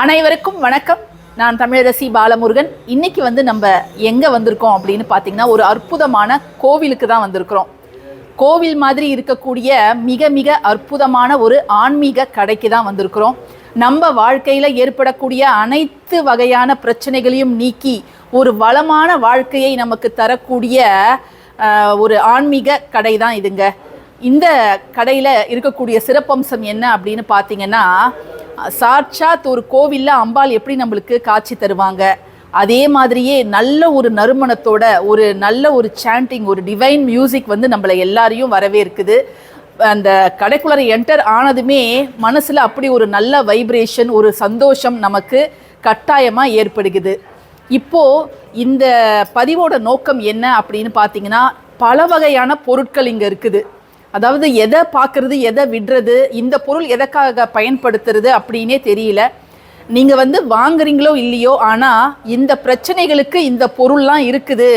அனைவருக்கும் வணக்கம். நான் தமிழரசி பாலமுருகன். இன்னைக்கு வந்து நம்ம எங்கே வந்திருக்கோம் அப்படின்னு பார்த்தீங்கன்னா ஒரு அற்புதமான கோவிலுக்கு தான் வந்திருக்கிறோம். கோவில் மாதிரி இருக்கக்கூடிய மிக மிக அற்புதமான ஒரு ஆன்மீக கடைக்கு தான் வந்திருக்கிறோம். நம்ம வாழ்க்கையில் ஏற்படக்கூடிய அனைத்து வகையான பிரச்சனைகளையும் நீக்கி ஒரு வளமான வாழ்க்கையை நமக்கு தரக்கூடிய ஒரு ஆன்மீக கடை தான் இதுங்க. இந்த கடையில் இருக்கக்கூடிய சிறப்பம்சம் என்ன அப்படின்னு பார்த்தீங்கன்னா சாட்சாத் ஒரு கோவிலில் அம்பாள் எப்படி நம்மளுக்கு காட்சி தருவாங்க? அதே மாதிரியே நல்ல ஒரு நறுமணத்தோட ஒரு நல்ல ஒரு சாண்டிங் ஒரு டிவைன் மியூசிக் வந்து நம்மளை எல்லாரையும் வரவேற்குது. அந்த கடைக்குள்ளரை என்டர் ஆனதுமே மனசில் அப்படி ஒரு நல்ல வைப்ரேஷன் ஒரு சந்தோஷம் நமக்கு கட்டாயமாக ஏற்படுகிறது. இப்போது இந்த பதிவோட நோக்கம் என்ன அப்படின்னு பார்த்தீங்கன்னா பல வகையான பொருட்கள் இங்கே இருக்குது. அதாவது எதை பார்க்குறது எதை விடுறது இந்த பொருள் எதற்காக பயன்படுத்துறது அப்படின்னே தெரியல. நீங்கள் வந்து வாங்குறீங்களோ இல்லையோ ஆனால் இந்த பிரச்சனைகளுக்கு இந்த பொருள்லாம் இருக்குது.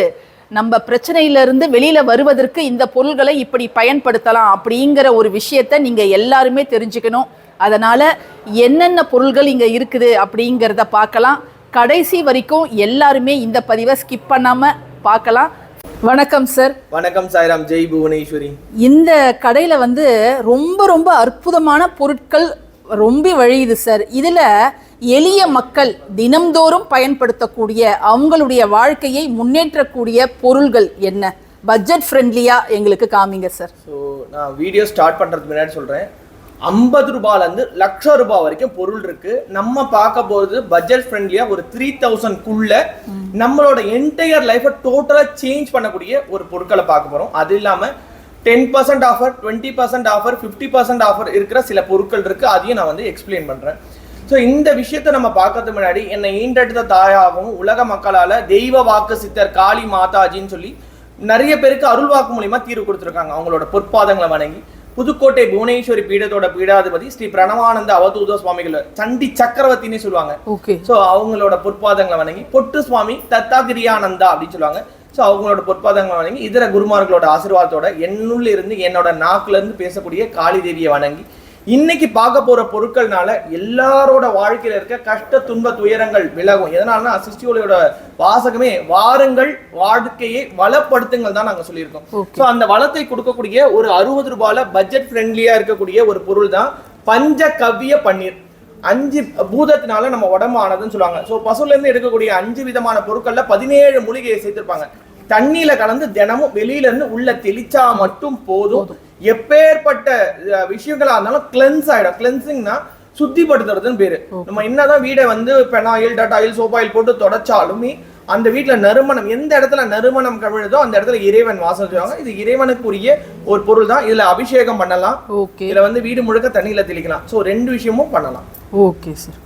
நம்ம பிரச்சனையிலிருந்து வெளியில் வருவதற்கு இந்த பொருள்களை இப்படி பயன்படுத்தலாம் அப்படிங்கிற ஒரு விஷயத்தை நீங்கள் எல்லாருமே தெரிஞ்சுக்கணும். அதனால் என்னென்ன பொருள்கள் இங்கே இருக்குது அப்படிங்கிறத பார்க்கலாம். கடைசி வரைக்கும் எல்லாருமே இந்த பதிவை ஸ்கிப் பண்ணாமல் பார்க்கலாம். வணக்கம் சார் வணக்கம் சாய்ராம். ஜெய் புவனேஸ்வரி. இந்த கடையில் வந்து ரொம்ப ரொம்ப அற்புதமான பொருட்கள் ரொம்ப வழியுது சார் இதில் எளிய மக்கள் தினம்தோறும் பயன்படுத்தக்கூடிய அவங்களுடைய வாழ்க்கையை முன்னேற்றக்கூடிய பொருள்கள் என்ன? பட்ஜெட் ஃப்ரெண்ட்லியாக எங்களுக்கு காமிங்க சார் ஸோ நான் வீடியோ ஸ்டார்ட் பண்ணுறதுக்கு முன்னாடி சொல்கிறேன் ஐம்பது ரூபாயிலேருந்து லட்சம் ரூபாய் வரைக்கும் பொருள் இருக்கு. நம்ம பார்க்க போகிறது பட்ஜெட் ஃப்ரெண்ட்லியாக ஒரு த்ரீ தௌசண்ட்குள்ள நம்மளோட என்டையர் லைஃப்பை டோட்டலாக சேஞ்ச் பண்ணக்கூடிய ஒரு பொருட்களை பார்க்க போகிறோம் அது இல்லாமல் ten percent offer twenty percent offer fifty percent offer இருக்கிற சில பொருட்கள் இருக்கு. அதையும் நான் வந்து எக்ஸ்பிளைன் பண்ணுறேன் ஸோ இந்த விஷயத்தை நம்ம பார்க்கறதுக்கு முன்னாடி என்னை ஈண்டெடுத்த தாயாகவும் உலக மக்களால் தெய்வ வாக்கு சித்தர் காளி மாதாஜின்னு சொல்லி நிறைய பேருக்கு அருள் வாக்கு மூலியமா தீர்வு கொடுத்துருக்காங்க. அவங்களோட பொற்பாதங்களை வணங்கி. புதுக்கோட்டை புவனேஸ்வரி பீடத்தோட பீடாதிபதி ஸ்ரீ பிரணவானந்த அவதூத சுவாமிகள் சண்டி சக்கரவர்த்தின்னு சொல்லுவாங்க. ஓகே. ஸோ அவங்களோட பொற்பாதங்களை வணங்கி பொட்டு சுவாமி தத்தாகிரியானந்தா அப்படின்னு சொல்லுவாங்க. ஸோ அவங்களோட பொற்பாதங்களை வணங்கி இதர குருமார்களோட ஆசீர்வாதத்தோட என்னுள்ள இருந்து என்னோட நாக்குல இருந்து பேசக்கூடிய காளி தேவியை வணங்கி இன்னைக்கு பார்க்க போற பொருட்கள்னால எல்லாரோட வாழ்க்கையில இருக்க கஷ்ட துன்ப துயரங்கள் விலகும். எதனாலனா சிஸ்டியோட வாசகமே வாருங்கள் வாழ்க்கையை வளப்படுத்துங்கள் தான் நாங்க சொல்லியிருக்கோம். ஸோ அந்த வளத்தை கொடுக்கக்கூடிய ஒரு அறுபது ரூபாயில பட்ஜெட் ஃப்ரெண்ட்லியா இருக்கக்கூடிய ஒரு பொருள் தான் பஞ்சகவ்ய பன்னீர். அஞ்சு பூதத்தினால நம்ம உடம்பு ஆனதுன்னு சொல்லுவாங்க. ஸோ பசுல இருந்து எடுக்கக்கூடிய அஞ்சு விதமான பொருட்கள்ல பதினேழு மூலிகையை சேர்த்திருப்பாங்க. தண்ணியில கலந்து தினமும் வெளியில இருந்து உள்ள தெளிச்சா மட்டும் போதும். எப்பேற்பட்ட விஷயங்களா இருந்தாலும் கிளென்ஸ் ஆயிடும். கிளென்சிங்னா சுத்திப்படுத்துறதுன்னு பேரு. நம்ம என்னதான் வீடை வந்து பெனாயில் டட்டாயில் சோப்பாயில் போட்டு தொடச்சாலுமே அந்த வீட்ல நறுமணம் எந்த இடத்துல நறுமணம் கவிழுதோ அந்த இடத்துல இறைவன் வாசம் செய்வாங்க இது இறைவனுக்குரிய ஒரு பொருள் தான். இதுல அபிஷேகம் பண்ணலாம். ஓகே இதுல வந்து வீடு முழுக்க தண்ணியில தெளிக்கலாம். சோ ரெண்டு விஷயமும் பண்ணலாம். ஓகே சார்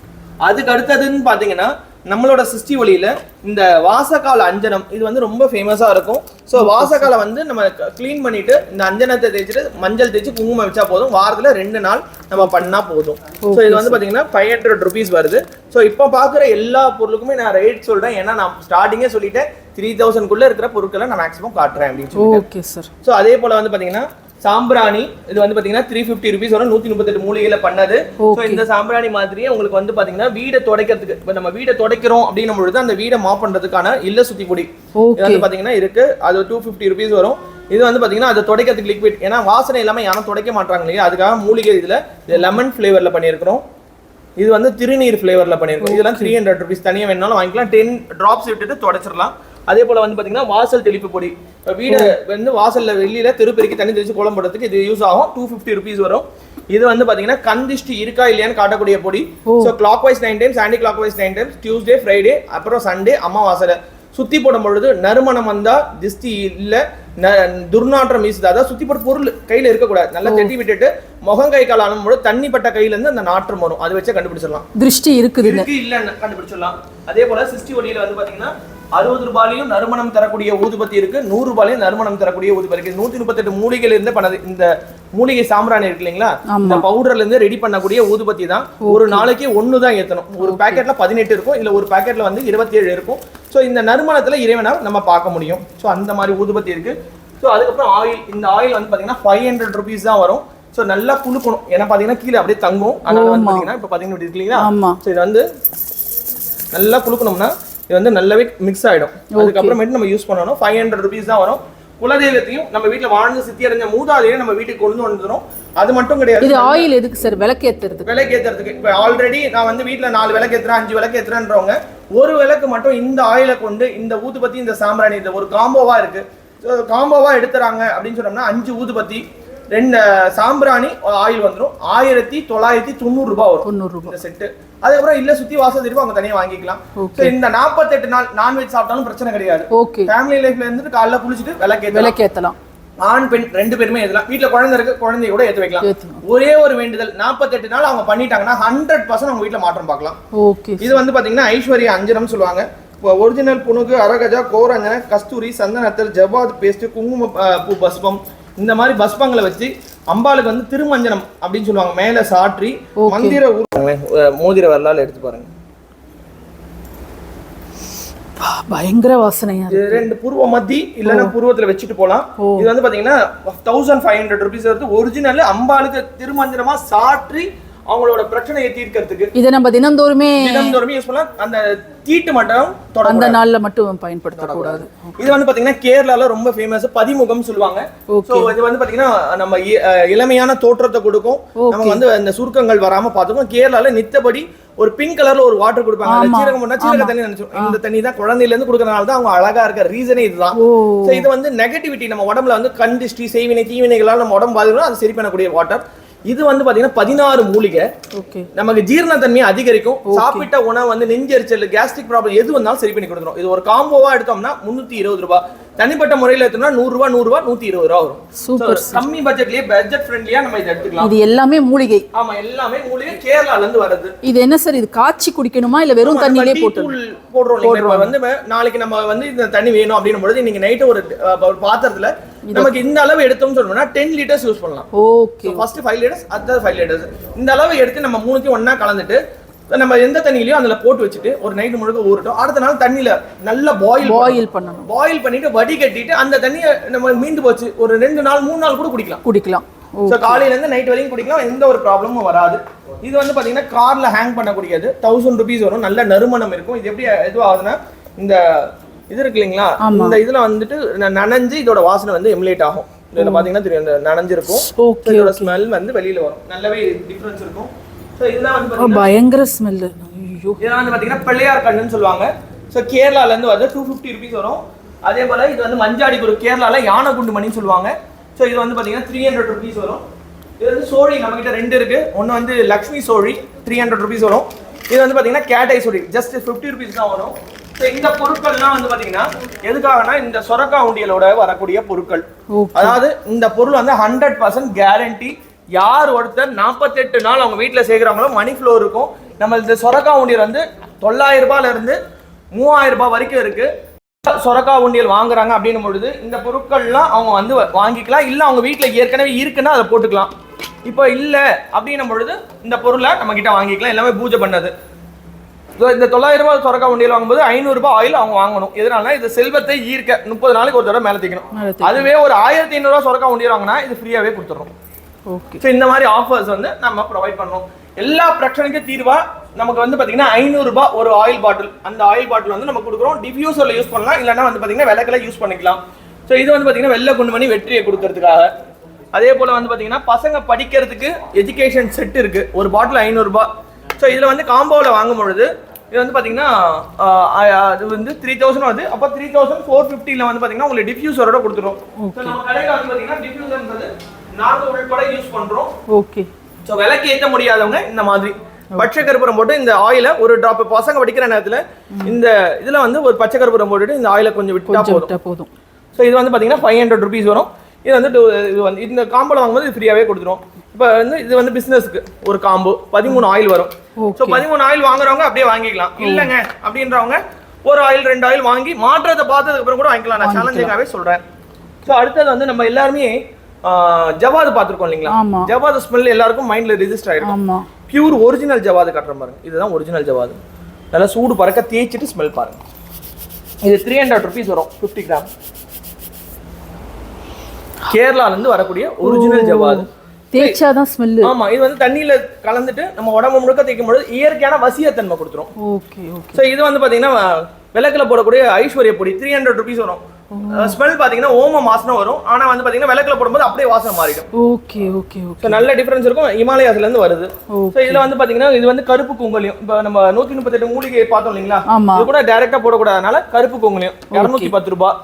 அதுக்கு அடுத்ததுன்னு பாத்தீங்கன்னா நம்மளோட சிருஷ்டி ஒளியில இந்த வாசக்கால அஞ்சனம் இது வந்து ரொம்ப ஃபேமஸா இருக்கும். ஸோ வாசக்கால வந்து நம்ம க்ளீன் பண்ணிட்டு இந்த அஞ்சனத்தை தேய்ச்சிட்டு மஞ்சள் தேய்ச்சி குங்குமம் வச்சா போதும். வாரத்துல ரெண்டு நாள் நம்ம பண்ணா போதும். ஸோ இது வந்து பாத்தீங்கன்னா ஃபைவ் ஹண்ட்ரட் ருபீஸ் வருது. ஸோ இப்போ பார்க்குற எல்லா பொருளுக்குமே நான் ரேட் சொல்றேன். ஏன்னா நான் ஸ்டார்டிங்கே சொல்லிட்டேன். த்ரீ தௌசண்ட்குள்ள இருக்கிற பொருட்களை நான் மேக்ஸிமம் காட்டுறேன் அப்படின்னு சொல்லி ஓகே சார் ஸோ அதே போல வந்து பாத்தீங்கன்னா சாம்பிராணி இது வந்து பாத்தீங்கன்னா த்ரீ ஃபிஃப்டி ருபீஸ் வரும். நூத்தி முப்பத்தெட்டு மூலிகையில பண்ணது. ஸோ இந்த சாம்பிராணி மாதிரியே உங்களுக்கு வந்து பாத்தீங்கன்னா வீடை துடைக்கிறதுக்கு இப்போ நம்ம வீடை துடைக்கிறோம் அப்படின்னும் பொழுது அந்த வீடை மாப் பண்றதுக்கான இல்ல சுத்தி பொடி. இது ஓகே வந்து பாத்தீங்கன்னா இருக்கு. அது டூ ஃபிஃப்டி ருபீஸ் வரும். இது வந்து பாத்தீங்கன்னா அது துடைக்கிறதுக்கு லிக்விட் ஏன்னா வாசனை இல்லாம யாரும் துடைக்க மாட்டாங்க இல்லையா? அதுக்காக மூலிகை இதுல இது லெமன் ஃபிளேவர்ல பண்ணியிருக்கிறோம். இது வந்து திருநீர் ஃபிளேவர்ல பண்ணியிருக்கோம் இதெல்லாம் த்ரீ ஹண்ட்ரட் ருபீஸ் தனியாக வேணாலும் வாங்கிக்கலாம். டென் ட்ராப்ஸ் விட்டுட்டு தொடச்சிடலாம். அதே போல வந்து பாத்தீங்கன்னா வாசல் தெளிப்பு பொடி. வீடு வந்து வாசல்ல வெளியில தெருப்பெருக்கி தண்ணி தெளிச்சு கோலம் போடுறதுக்கு இது யூஸ் ஆகும். டூ ஃபிஃப்டி ருபீஸ் வரும். இது வந்து பாத்தீங்கன்னா கந்திஷ்டி இருக்கா இல்லையான்னு காட்டக்கூடிய பொடி. So clockwise nine times anticlockwise nine times Tuesday Friday அப்புறம் சண்டே அமாவாசையில சுத்தி போடும் பொழுது நறுமணம் வந்தா திஷ்டி இல்ல துர்நாற்றம் வீசுது. அதாவது சுத்தி போட்ட பொருள் கையில இருக்கக்கூடாது. நல்லா தட்டி விட்டுட்டு முகம் கை கால் அணும்போது தண்ணி பட்ட கையில இருந்து அந்த நாற்றம் வரும். அதை வச்சு கண்டுபிடிச்சிடலாம். திருஷ்டி இருக்குதுங்க இருக்கு இல்லன்னு கண்டுபிடிச்சிடலாம். அதே போல சிஸ்டி ஒளியில வந்து பாத்தீங்கன்னா அறுபது ரூபாயிலையும் நறுமணம் தரக்கூடிய ஊதுபத்தி இருக்கு. நூறு ரூபாயிலையும் நறுமணம் தரக்கூடிய ஊதுபத்தி இருக்கு. நூத்தி முப்பத்தெட்டு மூலிகையில இருந்து பண்ணது இந்த மூலிகை சாம்பிராணி இருக்கு இல்லைங்களா? இந்த பவுடர்ல இருந்து ரெடி பண்ணக்கூடிய ஊதுபத்தி தான். ஒரு நாளைக்கு ஒண்ணு தான் ஏத்தணும். ஒரு பாக்கெட்ல பதினெட்டு இருக்கும். இல்ல ஒரு பாக்கெட்ல வந்து இருபத்தி ஏழு இருக்கும். ஸோ இந்த நறுமணத்துல இறைவனை நம்ம பார்க்க முடியும். ஸோ அந்த மாதிரி ஊதுபத்தி இருக்கு. ஸோ அதுக்கப்புறம் ஆயில் இந்த ஆயில் வந்து பாத்தீங்கன்னா ஃபைவ் ஹண்ட்ரட் ருபீஸ் தான் வரும். ஸோ நல்லா குலுக்கணும். ஏன்னா பார்த்தீங்கன்னா கீழே அப்படியே தங்கும். அதனால வந்து பார்த்தீங்கன்னா இப்போ பார்த்தீங்கன்னா இப்படி இருக்கு இல்லைங்களா? ஸோ இது வந்து நல்லா குலுக்கணும்னா இது வந்து நல்லாவே மிக்ஸ் ஆயிடும். அதுக்கப்புறமேட்டு நம்ம யூஸ் பண்ணணும். ஃபைவ் ஹண்ட்ரட் ருபீஸ் தான் வரும். குலதெய்வத்தையும் நம்ம வீட்ல வாழ்ந்து சித்தி அடைஞ்ச மூதாதையும் நம்ம வீட்டுக்கு கொண்டு வந்துடும் அது மட்டும் கிடையாது. இது ஆயில் எதுக்கு சார் விளக்கேத்துறதுக்கு. விளக்கு ஏத்துறதுக்கு இப்போ ஆல்ரெடி நான் வந்து வீட்ல நாலு விளக்கு ஏத்துறேன் அஞ்சு விளக்கு ஏத்துறேன்றவங்க ஒரு விளக்கு மட்டும் இந்த ஆயிலை கொண்டு இந்த ஊதுபத்தி இந்த சாம்பிராணி இது ஒரு காம்போவா இருக்கு. காம்போவா எடுத்துறாங்க அப்படின்னு சொன்னோம்னா அஞ்சு ஊதுபத்தி ரெண்டு சாம்பிராணி ஆயில் வந்துடும் ஆயிரத்தி தொள்ளாயிரத்தி தொண்ணூறு ரூபாய் வரும். தொண்ணூறு ரூபாய். இந்த செட்டு அதுக்கப்புறம் இல்ல சுத்தி வாசல் இருக்கும் அவங்க தனியா வாங்கிக்கலாம். இந்த நாற்பத்தெட்டு நாள் நான்வெஜ் சாப்பிட்டாலும் பிரச்சனை கிடையாது. ஃபேமிலி லைஃப்ல இருந்துட்டு காலைல குளிச்சுட்டு விளக்கு விளக்கேத்தலாம். ஆண் பெண் ரெண்டு பேருமே ஏத்தலாம். வீட்ல குழந்தை இருக்கு குழந்தைய கூட ஏத்து வைக்கலாம். ஒரே ஒரு வேண்டுதல் நாற்பத்தெட்டு நாள் அவங்க பண்ணிட்டாங்கன்னா ஹண்ட்ரட் பர்சன்ட் அவங்க வீட்ல மாற்றம் பார்க்கலாம். இது வந்து பாத்தீங்கன்னா ஐஸ்வர்யா அஞ்சனம் சொல்லுவாங்க. ஒரிஜினல் புணுகு அரகஜா கோரஞ்சன கஸ்தூரி சந்தனத்தர் ஜவ்வாது பேஸ்ட் குங்கும பூ பஸ்பம் இந்த மாதிரி பஸ்பங்களை வச்சு அம்பாளுக்கு வந்து திருமஞ்சனம் அப்படின்னு சொல்லுவாங்க. மேல சாற்றி. மந்திர ஊர் மோதிர வரலாறு எடுத்து பாருங்க. பா, பயங்கர வாசனையா ரெண்டு புருவ மத்தி இல்லைன்னா புருவத்துல வச்சுட்டு போலாம். இது வந்து பாத்தீங்கன்னா தௌசண்ட் ஃபைவ் ஹண்ட்ரட் ருபீஸ் வந்து ஒரிஜினல் அம்பாளுக்கு திருமஞ்சனமா சாற்றி அவங்களோட பிரச்சனையை தீர்க்கறதுக்கு இதை நம்ம தினந்தோறுமே தினந்தோறுமே யூஸ் பண்ணலாம். அந்த தீட்டு மட்டும் அந்த நாள்ல மட்டும் பயன்படுத்தக்கூடாது. இது வந்து பாத்தீங்கன்னா கேரளால ரொம்ப ஃபேமஸ் பதிமுகம் சொல்லுவாங்க. சோ இது வந்து பாத்தீங்கன்னா நம்ம இளமையான தோற்றத்தை கொடுக்கும். நம்ம வந்து அந்த சுருக்கங்கள் வராம பாத்துக்கும் கேரளால நித்தபடி ஒரு பிங்க் கலர்ல ஒரு வாட்டர் கொடுப்பாங்க. அந்த. சீரகம் பண்ணா சீரக தண்ணி நினைச்சோம் இந்த தண்ணி தான் குழந்தையில இருந்து கொடுக்கறதுனால தான் அவங்க அழகா இருக்க ரீசனே இதுதான். சோ இது வந்து நெகட்டிவிட்டி நம்ம உடம்புல வந்து கண் திஷ்டி செய்வினை தீவினைகளால் நம்ம உடம்பு பாதிக்கணும். அது சரி பண்ணக்கூடிய வாட்டர் இது வந்து பாத்தீங்கன்னா பதினாறு மூலிகை. நமக்கு ஜீரண தன்மையை அதிகரிக்கும் சாப்பிட்ட உணவு வந்து நெஞ்செரிச்சல் கேஸ்ட்ரிக் ப்ராப்ளம் எது வந்தாலும் சரி பண்ணி கொடுத்துரும். இது ஒரு காம்போவா எடுத்தோம்னா முன்னூத்தி இருபது ரூபாய் தனிப்பட்ட முறையில எடுத்தோம்னா நூறு ரூபாய் நூறு ரூபாய் நூத்தி இருபது ரூபா வரும். சூப்பர் கம்மி பட்ஜெட்லயே பட்ஜெட் ஃப்ரெண்ட்லியா நம்ம இதை எடுத்துக்கலாம். இது எல்லாமே மூலிகை. ஆமா எல்லாமே மூலிகை கேரளால இருந்து வருது இது என்ன சார் இது காய்ச்சி குடிக்கணுமா இல்ல வெறும் தண்ணியிலே போட்டு? போடுறோம் வந்து நாளைக்கு நம்ம வந்து இந்த தண்ணி வேணும் அப்படின்னும் பொழுது நீங்க நைட்டு ஒரு பாத்திரத்துல நமக்கு இந்த அளவு எடுத்தோம்னு சொன்னோம்னா டென் லிட்டர்ஸ் யூஸ் பண்ணலாம். ஓகே ஃபர்ஸ்ட் ஃபைவ் லிட்டர்ஸ் அடுத்தது ஃபைவ் லிட்டர்ஸ் இந்த அளவு எடுத்து நம்ம மூணுத்தையும் ஒண்ணா கலந்துட்டு நம்ம எந்த தண்ணியிலையும் அதுல போட்டு வச்சுட்டு ஒரு நைட் முழுக்க ஊறட்டும். அடுத்த நாள் தண்ணியில நல்லா பாயில் பாயில் பண்ணணும். பாயில் பண்ணிட்டு வடிகட்டிட்டு அந்த தண்ணியை நம்ம மீந்து போச்சு. ஒரு ரெண்டு நாள் மூணு நாள் கூட குடிக்கலாம். குடிக்கலாம். ஸோ காலையில இருந்து நைட் வரைக்கும் குடிக்கலாம். எந்த ஒரு ப்ராப்ளமும் வராது. இது வந்து பாத்தீங்கன்னா கார்ல ஹேங் பண்ணக்கூடியது. தௌசண்ட் ருபீஸ் வரும். நல்ல நறுமணம் இருக்கும். இது எப்படி எதுவும் ஆகுதுன்னா இந்த இது இருக்கு இல்லைங்களா. இந்த இதுல வந்துட்டு நனைஞ்சு இதோட வாசனை வந்து எமுலேட் ஆகும். இதுல பாத்தீங்கன்னா தெரியும் இந்த நனைஞ்சிருக்கும். இதோட ஸ்மெல் வந்து வெளியில வரும். நல்லாவே டிஃபரன்ஸ் இருக்கும். ஸோ இதெல்லாம் வந்து பயங்கர ஸ்மெல்லு இதெல்லாம் வந்து பாத்தீங்கன்னா பிள்ளையார் கண்ணுன்னு சொல்லுவாங்க. ஸோ கேரளால இருந்து வருது டூ ஃபிஃப்டி ருபீஸ் வரும். அதே போல இது வந்து மஞ்சாடி குரு கேரளால யானை குண்டு மணின்னு சொல்லுவாங்க. ஸோ இது வந்து பாத்தீங்கன்னா த்ரீ ஹண்ட்ரட் ருபீஸ் வரும். இது வந்து சோழி நம்ம கிட்ட ரெண்டு இருக்கு. ஒன்று வந்து லக்ஷ்மி சோழி த்ரீ ஹண்ட்ரட் ருபீஸ் வரும். இது வந்து பாத்தீங்கன்னா கேட்டை சோழி ஜஸ்ட் ஃபிஃப்டி ருபீஸ் தான் வரும். இந்த பொருட்கள்லாம் வந்து பாத்தீங்கன்னா எதுக்காகனா இந்த சொரக்கா உண்டியலோட வரக்கூடிய பொருட்கள். அதாவது இந்த பொருள் வந்து ஹண்ட்ரட் பர்சன்ட் கேரண்டி யார் ஒருத்தர் நாற்பத்தெட்டு நாள் அவங்க வீட்டில் சேர்க்குறாங்களோ மணி ஃப்ளோ இருக்கும். நம்ம இந்த சொரக்கா உண்டியல் வந்து தொள்ளாயிரம் ரூபாயில இருந்து மூவாயிரம் ரூபாய் வரைக்கும் இருக்கு. சொரக்கா உண்டியல் வாங்குறாங்க அப்படின்னும் பொழுது இந்த பொருட்கள்லாம் அவங்க வந்து வாங்கிக்கலாம். இல்லை அவங்க வீட்டில் ஏற்கனவே இருக்குன்னா அதை போட்டுக்கலாம். இப்போ இல்லை அப்படின்னும் பொழுது இந்த பொருளை நம்ம கிட்ட வாங்கிக்கலாம். எல்லாமே பூஜை பண்ணது. இந்த தொள்ளாயிரம் ரூபாய் சொரக்கா உண்டியல் வாங்கும்போது ஐநூறு ரூபாய் ஆயில் அவங்க வாங்கணும். எதனால இது செல்வத்தை ஈர்க்க முப்பது நாளைக்கு ஒரு தடவை மேலே தீக்கணும். அதுவே ஒரு ஆயிரத்தி ஐநூறுரூவா சொரக்கா உண்டியல் வாங்கினா இது ஃப்ரீயாவே கொடுத்துறோம். ஓகே ஸோ இந்த மாதிரி ஆஃபர்ஸ் வந்து நம்ம ப்ரொவைட் பண்றோம். எல்லா பிரச்சனைக்கும் தீர்வா நமக்கு வந்து பாத்தீங்கன்னா ஐநூறு ரூபாய் ஒரு ஆயில் பாட்டில் அந்த ஆயில் பாட்டில் வந்து நம்ம கொடுக்குறோம். டிஃப்யூசர்ல யூஸ் பண்ணலாம். இல்லைன்னா வந்து பாத்தீங்கன்னா விளக்குல யூஸ் பண்ணிக்கலாம். ஸோ இது வந்து பாத்தீங்கன்னா வெள்ளை குண்டு மணி வெற்றியை கொடுக்கறதுக்காக. அதே போல வந்து பாத்தீங்கன்னா பசங்க படிக்கிறதுக்கு எஜுகேஷன் செட் இருக்கு. ஒரு பாட்டில் ஐநூறு ரூபாய். ஸோ இதுல வந்து காம்போவில் வாங்கும் பொழுது இது வந்து ஆஹ், அது வந்து த்ரீ தௌசண்ட் வருது. அப்போ த்ரீ தௌசண்ட் ஃபோர் ஃபிஃப்டியில் வந்து பாத்தீங்கன்னா உங்களுக்கு டிஃப்யூசரோட கொடுத்துரும். ஸோ நம்ம கடையில் வந்து பாத்தீங்கன்னா டிஃப்யூசர்ன்றது நாங்கள் உள்பட யூஸ் பண்றோம். ஓகே ஸோ விலைக்கு ஏற்ற முடியாதவங்க இந்த மாதிரி. பச்சை கருப்புரம் போட்டு இந்த ஆயில ஒரு டிராப் பசங்க படிக்கிற நேரத்துல இந்த இதுல வந்து ஒரு பச்சை கருப்புரம் போட்டுட்டு இந்த ஆயில கொஞ்சம் விட்டா கொஞ்சம் போதும். விட்டா போதும். ஸோ இது வந்து பாத்தீங்கன்னா ஃபைவ் ஹண்ட்ரட் ருபீஸ் வரும். இது வந்து two- இது வந்து இந்த காம்போல வாங்கும்போது ஃப்ரீயாவே கொடுத்துரும். இப்போ வந்து இது வந்து பிசினஸ்க்கு ஒரு காம்போ பதிமூணு ஆயில் வரும். ஸோ பதிமூணு ஆயில் வாங்குறவங்க அப்படியே வாங்கிக்கலாம். இல்லைங்க அப்படின்றவங்க ஒரு ஆயில் ரெண்டு ஆயில் வாங்கி மாற்றத்தை பார்த்ததுக்கு அப்புறம் கூட வாங்கிக்கலாம். நான் சேலஞ்சிங்காகவே சொல்றேன். ஸோ அடுத்தது வந்து நம்ம எல்லாருமே ஜவாது பார்த்துருக்கோம் இல்லைங்களா. ஜவாது ஸ்மெல் எல்லாருக்கும் மைண்ட்ல ரெஜிஸ்டர் ஆயிடும். ஆமா. பியூர் ஒரிஜினல் ஜவாது காட்டுறேன் பாருங்க. இதுதான் ஒரிஜினல் ஜவாது நல்லா சூடு பறக்க தேய்ச்சிட்டு ஸ்மெல் பாருங்க. இது த்ரீ ஹண்ட்ரட் ருபீஸ் வரும். ஃபிஃப்டி கிராம் கேரளால இருந்து வரக்கூடிய ஒரிஜினல் ஜவாது தேய்ச்சாதான் ஸ்மெல்லு ஆமா இது வந்து தண்ணியில கலந்துட்டு நம்ம உடம்பு முழுக்க தேய்க்கும் பொழுது இயற்கையான வசியத்தன்மை கொடுத்துரும். Okay okay. ஸோ இது வந்து பாத்தீங்கன்னா விளக்குல போடக்கூடிய ஐஸ்வர்ய பொடி த்ரீ ஹண்ட்ரட் ருபீஸ் வரும். ஸ்மெல் பாத்தீங்கன்னா ஓம வாசனை வரும். ஆனா வந்து பாத்தீங்கன்னா விளக்குல போடும்போது அப்படியே வாசனை மாறிடும். Okay okay okay. நல்ல டிஃபரன்ஸ் இருக்கும். ஹிமாலயாஸ்ல இருந்து வருது. ஸோ இதுல வந்து பாத்தீங்கன்னா இது வந்து கருப்பு குங்குலியம் இப்போ நம்ம நூத்தி முப்பத்தெட்டு மூலிகை பார்த்தோம் இல்லைங்களா? இது கூட டைரக்டா போடக்கூடாதனால கருப்பு குங்குலியம் இரநூத்தி பத்து ரூபாய்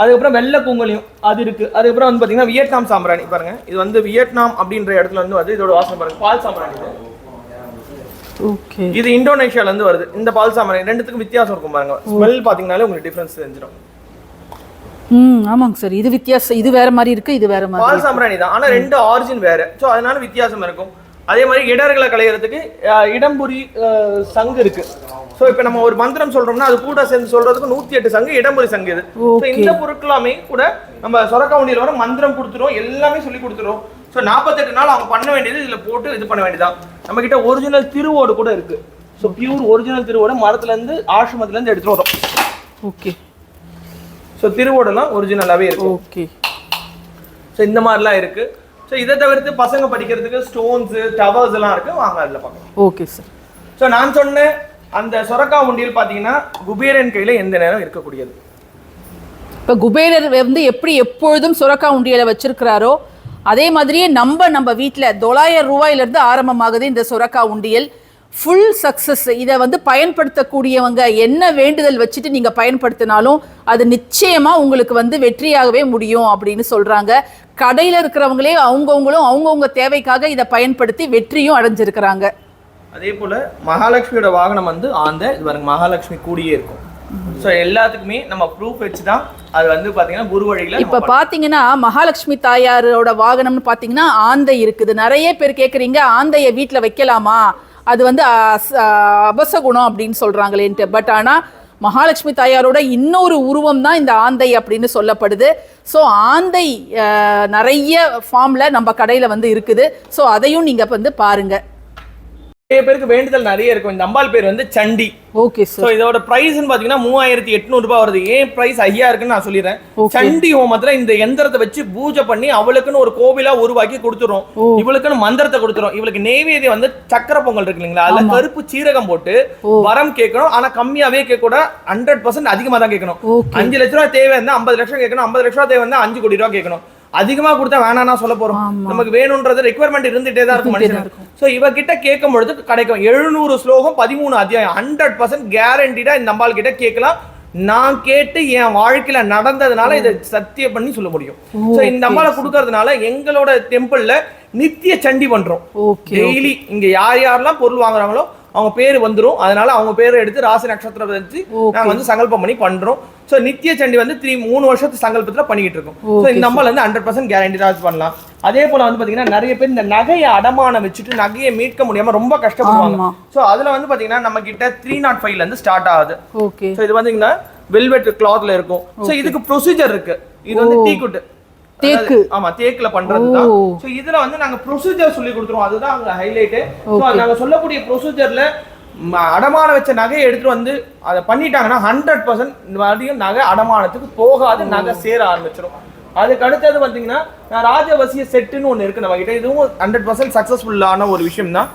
அதுக்கப்புறம் வெள்ளை குங்குலியம் அது இருக்கு. அதுக்கப்புறம் வந்து பாத்தீங்கன்னா வியட்நாம் சாம்பிராணி பாருங்க. இது வந்து வியட்நாம் அப்படின்ற இடத்துல வந்து இதோட வாசனை பாருங்க. பால் சாம்பிராணி இது. ஓகே. இது இந்தோனேஷியால இருந்து வருது. இந்த பால் சாம்பிராணி ரெண்டுத்துக்கும் வித்தியாசம் இருக்கும் பாருங்க. ஸ்மெல் பாத்தீங்கன்னாலே உங்களுக்கு டிஃபரன்ஸ் தெரிஞ்சிடும். ம் ஆமாங்க சார். இது வித்தியாசம். இது வேற மாதிரி இருக்கு இது வேற மாதிரி பால் சாம்பிராணி தான். ஆனா ரெண்டு ஆரிஜின் வேற. ஸோ அதனால வித்தியாசம் இருக்கும். அதே மாதிரி இடர்களை களையறதுக்கு இடம்புரி சங்கு இருக்கு. ஸோ இப்போ நம்ம ஒரு மந்திரம் சொல்றோம்னா அது கூட சேர்ந்து சொல்றதுக்கு நூத்தி எட்டு சங்கு இடம்புரி சங்கு இது. இந்த பொருட்களாமே கூட நம்ம சொரக்கவுண்டியில் வர மந்திரம் கொடுத்துரும் எல்லாமே சொல்லி கொடுத்துரும். ஸோ நாற்பத்தெட்டு நாள் அவங்க பண்ண வேண்டியது இதுல போட்டு இது பண்ண வேண்டியதான் நம்ம கிட்ட ஒரிஜினல் திருவோடு கூட இருக்கு. ஸோ பியூர் ஒரிஜினல் திருவோடு மரத்துல இருந்து ஆசிரமத்துல இருந்து எடுத்துட்டு வரோம். ஓகே ஸோ திருவோடெல்லாம் ஒரிஜினலாவே இருக்கும் ஓகே ஸோ இந்த மாதிரிலாம் இருக்கு. ஸோ இதை தவிர்த்து பசங்க படிக்கிறதுக்கு ஸ்டோன்ஸ் டவர்ஸ் எல்லாம் இருக்கு. வாங்க அதில் பார்க்கலாம். ஓகே சார் ஸோ நான் சொன்ன அந்த சொரக்கா உண்டியல் பார்த்தீங்கன்னா குபேரன் கையில எந்த நேரம் இருக்கக்கூடியது? இப்போ குபேரர் வந்து எப்படி எப்பொழுதும் சுரக்கா உண்டியலை வச்சிருக்கிறாரோ அதே மாதிரியே நம்ம நம்ம வீட்டில் தொள்ளாயிரம் ரூபாயிலிருந்து ஆரம்பமாகுது இந்த சுரக்கா உண்டியல். ஃபுல் சக்ஸஸ் இதை வந்து பயன்படுத்தக்கூடியவங்க என்ன வேண்டுதல் வச்சுட்டு நீங்கள் பயன்படுத்தினாலும் அது நிச்சயமாக உங்களுக்கு வந்து வெற்றியாகவே முடியும் அப்படின்னு சொல்கிறாங்க கடையில் இருக்கிறவங்களே அவங்கவுங்களும் அவங்கவுங்க தேவைக்காக இதை பயன்படுத்தி வெற்றியும் அடைஞ்சிருக்கிறாங்க. அதே போல மகாலட்சுமியோட வாகனம் வந்து ஆந்த இது பாருங்க மகாலட்சுமி கூடியே இருக்கும். ஸோ எல்லாத்துக்குமே நம்ம ப்ரூஃப் வச்சு தான் அது வந்து பார்த்தீங்கன்னா குரு வழியில இப்ப பாத்தீங்கன்னா மகாலட்சுமி தாயாரோட வாகனம்னு பாத்தீங்கன்னா ஆந்தை இருக்குது. நிறைய பேர் கேக்குறீங்க ஆந்தைய வீட்ல வைக்கலாமா? அது வந்து அபசகுணம் அப்படின்னு சொல்கிறாங்களேன்ட்டு பட் ஆனால் மகாலட்சுமி தாயாரோட இன்னொரு உருவம் தான் இந்த ஆந்தை அப்படின்னு சொல்லப்படுது. ஸோ ஆந்தை நிறைய ஃபார்மில் நம்ம கடையில் வந்து இருக்குது. ஸோ அதையும் நீங்கள் வந்து பாருங்கள் நிறைய பேருக்கு வேண்டுதல் நிறைய இருக்கும். இந்த அம்பாள் பேர் வந்து சண்டி. ஓகே ஸோ இதோட பிரைஸ்னு பாத்தீங்கன்னா மூவாயிரத்தி எட்நூறு ரூபாய் வருது. ஏன் பிரைஸ் ஐயா இருக்குன்னு நான் சொல்லிடுறேன். சண்டி ஹோமத்துல இந்த எந்திரத்தை வச்சு பூஜை பண்ணி அவளுக்குன்னு ஒரு கோவிலா உருவாக்கி கொடுத்துரும். இவளுக்குன்னு மந்திரத்தை கொடுத்துரும் இவளுக்கு நெய்வேதியம் வந்து சக்கரை பொங்கல் இருக்கு இல்லைங்களா? அதுல. கருப்பு சீரகம் போட்டு. வரம் கேட்கணும். ஆனா கம்மியாவே கேட்க கூட ஹண்ட்ரட் பர்சன்ட் அதிகமா தான் கேட்கணும். அஞ்சு லட்ச ரூபா தேவை இருந்தா ஐம்பது லட்சம் கேட்கணும். ஐம்பது லட்ச ரூபா தேவை இருந்தா அஞ்சு கோடி ரூபா கேட்கணும். அதிகமா கொடுத்தா வேணாம்னா சொல்ல போறோம். நமக்கு வேணும்ன்றது ரெக்குவயர்மெண்ட் இருந்துட்டே தான் இருக்கும் இருந்துட்டே தான் மனுஷனுக்கு. சோ இவ கிட்ட கேட்கும் பொழுது கிடைக்கும். எழுநூறு ஸ்லோகம் பதிமூணு அத்தியாயம். ஹண்ட்ரட் பர்சன்ட் கேரண்டீடா இந்த அம்பாள் கிட்ட கேட்கலாம். நான் கேட்டு என் வாழ்க்கையில நடந்ததுனால இதை சத்தியம் பண்ணி சொல்ல முடியும். சோ இந்த அம்பாளை கொடுக்கறதுனால எங்களோட டெம்பிள்ல நித்திய சண்டி பண்றோம். டெய்லி இங்க யார் யாரெல்லாம் பொருள் வாங்குறாங்களோ அவங்க பேர் வந்துரும். அதனால அவங்க பேரை எடுத்து ராசி நட்சத்திரம் வச்சு Okay. நாங்க வந்து சங்கல்பம் பண்ணி பண்றோம். சோ நித்திய சண்டி வந்து த்ரீ மூணு வருஷத்து சங்கல்பத்துல பண்ணிக்கிட்டு இருக்கோம். சோ Okay, இந்த அம்மால வந்து ஹண்ட்ரட் பர்சன்ட் கேரண்டி பண்ணலாம். அதே போல வந்து பாத்தீங்கன்னா நிறைய பேர் இந்த நகையை அடமானம் வச்சுட்டு நகையை மீட்க முடியாம ரொம்ப கஷ்டப்படுவாங்க. சோ அதுல வந்து பாத்தீங்கன்னா நம்ம கிட்ட த்ரீ நாட் ஃபைவ்ல இருந்து ஸ்டார்ட் ஆகுது. சோ இது பாத்தீங்கன்னா வெல்வெட் கிளாத்ல இருக்கும். சோ இதுக்கு ப்ரொசீஜர் இருக்கு. இது வந்து. டீ குட் தேக்கு. ஆமா தேக்குல பண்றது தான் ஓ. சோ இதுல வந்து நாங்க ப்ரொசீஜர் சொல்லி கொடுத்துருவோம். அதுதான் அங்க ஹைலைட் சோ நாங்க சொல்லக்கூடிய ப்ரொசீஜர்ல அடமான வச்ச நகையை எடுத்துட்டு வந்து அதை பண்ணிட்டாங்கன்னா ஹண்ட்ரட் பர்சன்ட் மறுபடியும் நகை அடமானத்துக்கு போகாது நகை சேர ஆரம்பிச்சிடும் அதுக்கு அடுத்தது பாத்தீங்கன்னா நான் ராஜவசிய செட்டுன்னு ஒண்ணு இருக்கு நம்ம கிட்ட. இதுவும் ஹண்ட்ரட் பர்சன்ட் சக்சஸ்ஃபுல்லான ஒரு விஷயம் தான்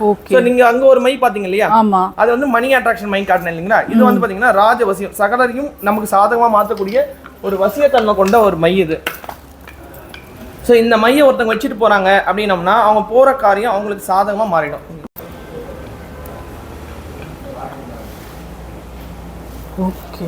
நீங்க அங்க ஒரு மை பாத்தீங்க இல்லையா? அது வந்து மணி அட்ராக்ஷன் மைண்ட் காட்டினேன் இல்லைங்களா? இது வந்து பாத்தீங்கன்னா ராஜவசியம் சகலரையும் நமக்கு சாதகமா மாத்தக்கூடிய ஒரு வசியத்தன்மை கொண்ட ஒரு மை இது. ஸோ இந்த மையை ஒருத்தவங்க வச்சுட்டு போறாங்க அப்படின்னம்னா அவங்க போற காரியம் அவங்களுக்கு சாதகமா மாறிடும். ஓகே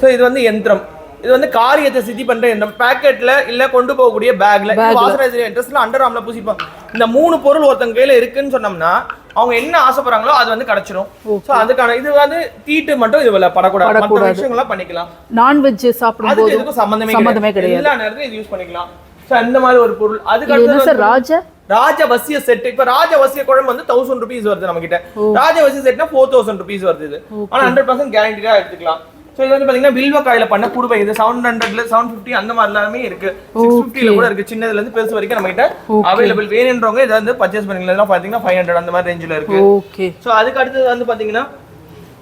ஸோ இது வந்து யந்திரம் இது வந்து காரியத்தை சித்தி பண்ற யந்திரம் பேக்கெட்ல இல்ல கொண்டு போகக்கூடிய பேக்ல Bagல. வாசனை இன்ட்ரெஸ்ட்ல அண்டர் ஆம்ல பூசிப்பாங்க. இந்த மூணு பொருள் ஒருத்தங்க கையில இருக்குன்னு சொன்னோம்னா அவங்க என்ன ஆசைப்படுறாங்களோ அது வந்து கிடைச்சிரும். ஸோ அதுக்கான இது வந்து தீட்டு மட்டும் இதுல படக்கூடாது. மற்ற. விஷயங்கள்லாம் பண்ணிக்கலாம். நான்வெஜ் சாப்பிடும் அதுக்கு போது எதுக்கும் சம்பந்தமே சம்பந்தமே கிடையாது. எல்லா நேரத்தையும் இது யூஸ் பண்ணிக்கலாம். சோ அந்த மாதிரி ஒரு பொருள். அதுக்கு ராஜ? ராஜவசிய செட் இப்ப ராஜவசிய குழம்பு வந்து தௌசண்ட் ருபீஸ் வருது நம்ம கிட்ட ராஜவசிய செட்னா ஃபோர் தௌசண்ட் ருபீஸ் வருது இது. ஆனா ஹண்ட்ரட் பர்சன்ட் கேரண்டியா எடுத்துக்கலாம். சோ இது வந்து பாத்தீங்கன்னா வில்வ காயில பண்ண குடுவை இது செவன் ஹண்ட்ரட்ல செவன் பிப்டி அந்த மாதிரி எல்லாமே இருக்கு சிக்ஸ் பிப்டில கூட இருக்கு. சின்னதுல இருந்து பெருசு வரைக்கும் நம்ம கிட்ட அவைலபிள் வேணுன்றவங்க இதை வந்து பர்ச்சேஸ் பண்ணிக்கலாம். பாத்தீங்கன்னா ஃபைவ் ஹண்ட்ரட் அந்த மாதிரி ரேஞ்சில் இருக்கு. சோ அதுக்கு அடுத்தது வந்து பாத்தீங்கன்னா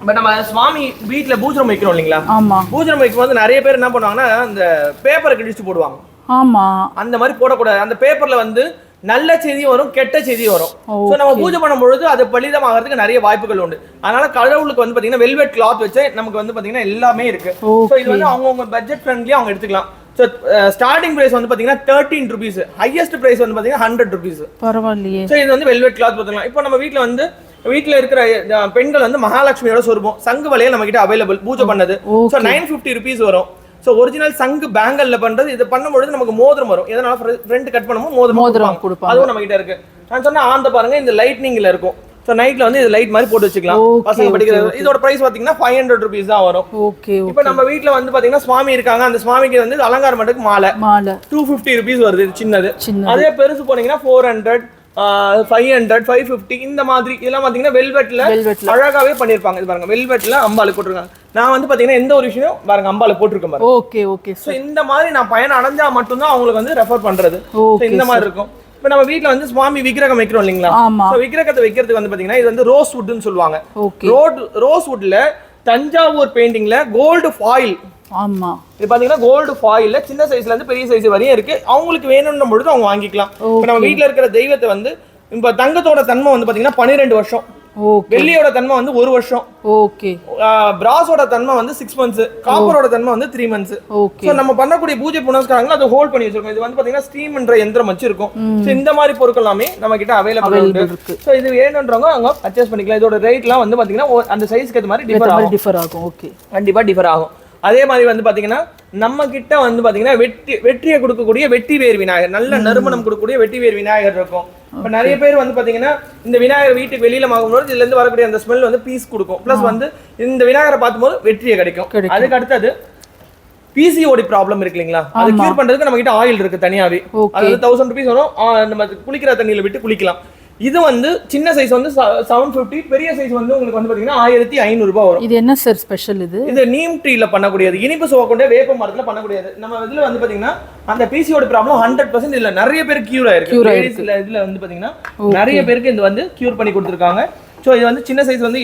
இப்ப நம்ம சுவாமி வீட்ல பூஜனம் வைக்கிறோம் இல்லைங்களா? ஆமா. பூஜனம் வைக்கும் போது நிறைய பேர் என்ன பண்ணுவாங்கன்னா அந்த பேப்பரை கிழிச்சு போடுவாங்க. ஆமா. அந்த மாதிரி போடக்கூடாது. அந்த பேப்பர்ல வந்து நல்ல செய்தியும் வரும் கெட்ட செய்தியும் வரும். ஸோ நம்ம பூஜை பண்ணும் பொழுது அது பலிதம் ஆகிறதுக்கு நிறைய வாய்ப்புகள் உண்டு. அதனால கடவுளுக்கு வந்து பாத்தீங்கன்னா வெல்வெட் கிளாத் வச்சு நமக்கு வந்து பாத்தீங்கன்னா எல்லாமே இருக்கு. ஸோ இது வந்து அவங்கவுங்க பட்ஜெட் ஃப்ரெண்ட்லியாக அவங்க எடுத்துக்கலாம். ஸோ ஸ்டார்டிங் பிரைஸ் வந்து பாத்தீங்கன்னா தேர்ட்டின் ருபீஸ் ஹையஸ்ட் பிரைஸ் வந்து பாத்தீங்கன்னா ஹண்ட்ரட் ருபீஸ் பரவாயில்லையே. ஸோ இது வந்து வெல்வெட் கிளாத் பார்த்துக்கலாம் இப்போ நம்ம வீட்ல வந்து வீட்ல இருக்கிற பெண்கள் வந்து மகாலட்சுமியோட சொருபம். சங்கு வலையை நம்ம கிட்ட அவைலபிள் பூஜை பண்ணது. ஸோ நைன் ஃபிஃப்டி ருபீஸ் வரும். ஸோ ஒரிஜினல் சங்கு பேங்கல்ல பண்றது இது பண்ணும்பொழுது நமக்கு மோதிரம் வரும். எதனால ஃப்ரண்ட் கட் பண்ணும்போது மோதிரம் மோதிரம் கொடுப்பாங்க. அதுவும் நம்ம கிட்ட இருக்கு. நான் சொன்ன ஆந்த பாருங்க இந்த லைட்னிங்ல இருக்கும். ஸோ நைட்ல வந்து இது லைட் மாதிரி போட்டு வச்சுக்கலாம். பசங்க படிக்கிறது இதோட பிரைஸ் பாத்தீங்கன்னா ஃபைவ் ஹண்ட்ரட் ருபீஸ் தான் வரும். ஓகே இப்போ நம்ம வீட்ல வந்து பாத்தீங்கன்னா சுவாமி இருக்காங்க. அந்த சுவாமிக்கு வந்து அலங்காரம் பண்ணுறதுக்கு மாலை. மாலை. டூ ஃபிஃப்டி ருபீஸ் வருது சின்னது. சின்ன அதே பெருசு போனீங்கன்னா four hundred five hundred five fifty இந்த மாதிரி. இதெல்லாம் பார்த்தீங்கன்னா வெல்வெட்ல அழகாவே பண்ணியிருப்பாங்க இது பாருங்க வெல்வெட்ல அம்பாளுக்கு போட்டிருக்காங்க. நான் வந்து பார்த்தீங்கன்னா எந்த ஒரு விஷயம் பாருங்க அம்பாளுக்கு போட்டிருக்கேன் பாருங்க. ஓகே ஓகே ஸோ இந்த மாதிரி நான் பயணம் அடைஞ்சா மட்டும்தான் அவங்களுக்கு வந்து ரெஃபர் பண்றது. இந்த மாதிரி இருக்கும். இப்போ நம்ம வீட்ல வந்து சுவாமி விக்கிரகம் வைக்கிறோம் இல்லைங்களா? ஸோ விக்கிரகத்தை வைக்கிறதுக்கு வந்து பார்த்தீங்கன்னா இது வந்து ரோஸ் வுட்னு சொல்லுவாங்க. ரோட் ரோஸ் வுட்ல தஞ்சாவூர் பெயிண்டிங்ல கோல்டு ஃபாயில் ஆமா. இது பாத்தீங்கன்னா கோல்டு ஃபாயில்ல சின்ன சைஸ்ல இருந்து பெரிய சைஸ் வரையும் இருக்கு. அவங்களுக்கு வேணும்னும் பொழுது அவங்க வாங்கிக்கலாம். இப்போ நம்ம வீட்ல இருக்கிற தெய்வத்தை வந்து இப்ப தங்கத்தோட தன்மை வந்து பாத்தீங்கன்னா பன்னிரெண்டு வருஷம். வெள்ளியோட தன்மை வந்து ஒரு வருஷம். ஓகே பிராஸோட தன்மை வந்து சிக்ஸ் மந்த்ஸ் காப்பரோட தன்மை வந்து த்ரீ மந்த்ஸ் ஓகே நம்ம பண்ணக்கூடிய பூஜை புனஸ்காரங்களை அதை ஹோல்ட் பண்ணி வச்சிருக்கோம். இது வந்து பாத்தீங்கன்னா ஸ்டீம்ன்ற எந்திரம் வச்சிருக்கும். ஸோ இந்த மாதிரி பொருட்கள் எல்லாமே நம்ம கிட்ட அவைலபிள் இருக்கு. ஸோ இது வேணுன்றவங்க அவங்க பர்ச்சேஸ் பண்ணிக்கலாம். இதோட ரேட்லாம் வந்து பாத்தீங்கன்னா அந்த சைஸ்க்கு ஏற்ற மாதிரி டிஃபர் ஆகும். டிஃபர் ஆகும். ஓகே கண்டிப்பா டிஃபர் ஆகும். அதே மாதிரி வந்து பாத்தீங்கன்னா நம்ம கிட்ட வந்து பாத்தீங்கன்னா வெற்றி வெற்றியை கொடுக்கக்கூடிய வெட்டி வேர் விநாயகர் நல்ல நறுமணம் கொடுக்கக்கூடிய வெட்டி வேர் விநாயகர் இருக்கும். இப்ப நிறைய பேர் வந்து பாத்தீங்கன்னா இந்த விநாயகர் வீட்டுக்கு வெளியில வாங்கும்போது இதுல இருந்து வரக்கூடிய அந்த ஸ்மெல் வந்து பீஸ் கொடுக்கும். ப்ளஸ் வந்து இந்த விநாயகரை பார்க்கும்போது வெற்றியை கிடைக்கும். அதுக்கு அடுத்தது பிசிஓடி ப்ராப்ளம் இருக்கு இல்லைங்களா? அது கியூர் பண்றதுக்கு நம்ம கிட்ட ஆயில் இருக்கு தனியாவே. அது தௌசண்ட் ருபீஸ் வரும். நம்ம குளிக்கிற தண்ணியில விட்டு குளிக்கலாம். இது வந்து சின்ன சைஸ் வந்து செவன் ஃபிஃப்டி பெரிய சைஸ் வந்து உங்களுக்கு வந்து பாத்தீங்கன்னா ஆயிரத்தி ஐநூறு ரூபாய் வரும். இது என்ன சார் ஸ்பெஷல் இது? இது நீம் ட்ரீல பண்ணக்கூடியது. இனிப்பு சுவை கொண்ட வேப்ப மரத்துல பண்ணக்கூடியது. நம்ம இதுல வந்து பாத்தீங்கன்னா அந்த பிசியோட ப்ராப்ளம் ஹண்ட்ரட் பர்சன்ட் இல்ல. நிறைய பேர் கியூர் ஆயிருக்கு. Cure Ladies ல இதுல வந்து பாத்தீங்கன்னா நிறைய பேருக்கு இது வந்து கியூர் பண்ணி கொடுத்துருக்காங்க. ஸோ இது வந்து சின்ன சைஸ் வந்து